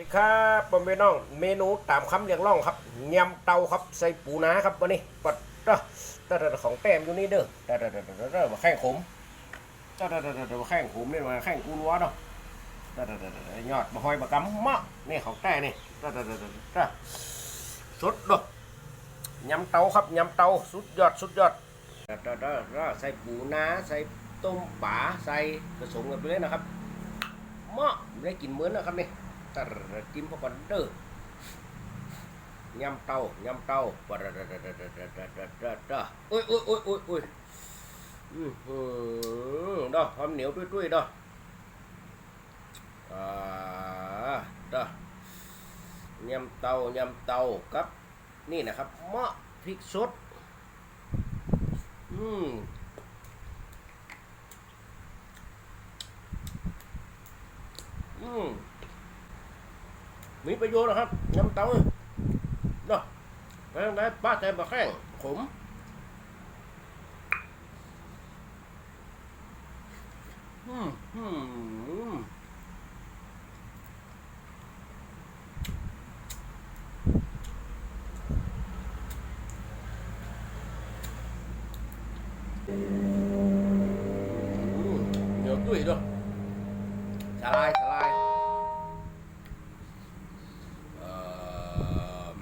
ดีครับผมเป็นน้อง เมนูตามคำเรียกร้องครับยำเตาครับใส่ปูนาครับวันนี้ปัดเด้อเด้อเด้อของแต้มอยู่นี่เด้อเด้อเด้อเด้อเด้อมาแข้งขมเด้อเด้อเด้อเด้อมาแข้งขมนี่มาแข้งกูรัวเนาะเด้อเด้อเด้อเด้อยอดมาหอยมากำมะนี่ของแต้นี่เด้อเด้อเด้อเด้อเด้อสุดเด้อยำเตาครับยำเตาสุดยอดสุดยอดเด้อเด้อเด้อใส่ปูนาใส่ต้มป๋าใส่ผสมกันไปเลยนะครับมะได้กินเหมือนนะครับนี่ ตระจิ้มพอกันเด้อยำเต้ายำเต้าปะระระระระระระระระระระโอ้ยโอ้ยโอ้ยโอ้ยโอ้ยอือหือดอกความเหนียวตุ้วยดอกอ่าดอกยำเต้ายำเต้าครับ นี่นะครับมะพริกสดอืมอืม มีประโยชน์นะครับน้ำเต้าเนาะไปทางไหนป้าแต่บะแข้งขมอืมอืมอืมเหนียวตุ้ยด้วยสลายสลาย เอ่อ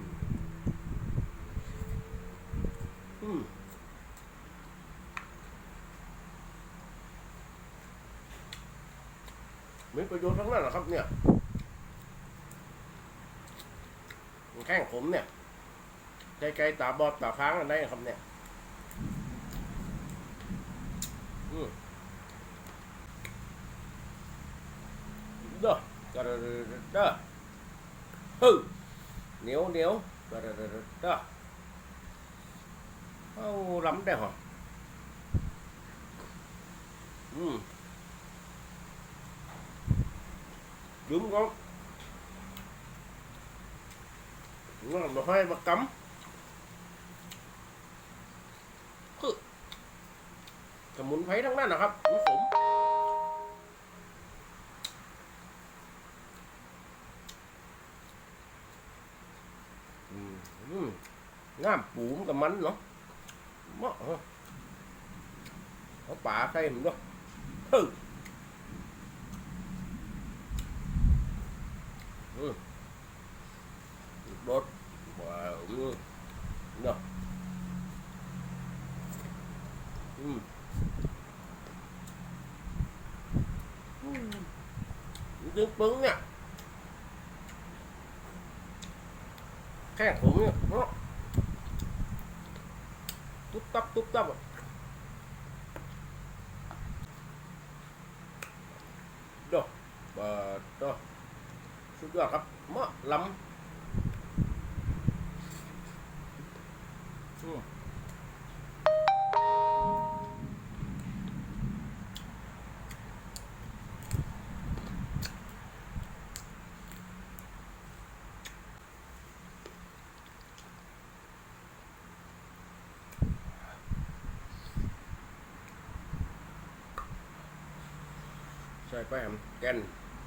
อืม มีประโยชน์ทั้งนั้นหรอครับ เนี่ยแข้งผมเนี่ยไกลๆตาบอดตาค้างอะไรครับเนี่ยอืมเด้อเด้อเด้อเด้อ hư nếu nếu đó đó đó đó, đó. Ô, lắm đây hả ừ. Đúng không nó là một hai mà cắm hư สมุนไพรทั้งนั้นนะครับผมผมอืมอืมงามปูมกับมันเนาะเหมาะฮะเอาป่าใส่มันด้วย ừ. đốt và cũng được ừ. ừ. tiếng bứng nha. Khen cũng nha nó tút tắp tút tắp đó và đó สุดยอดครับเหมาะล้ำอืมใส่ไปแฮมแกน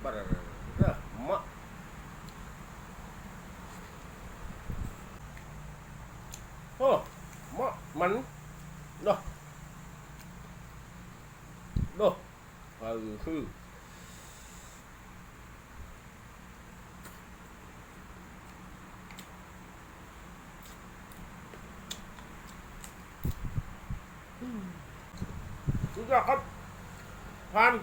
บัดเด้อเหมาะ mắn. Đâu đâu ừ hư Chúng ta cấp Phan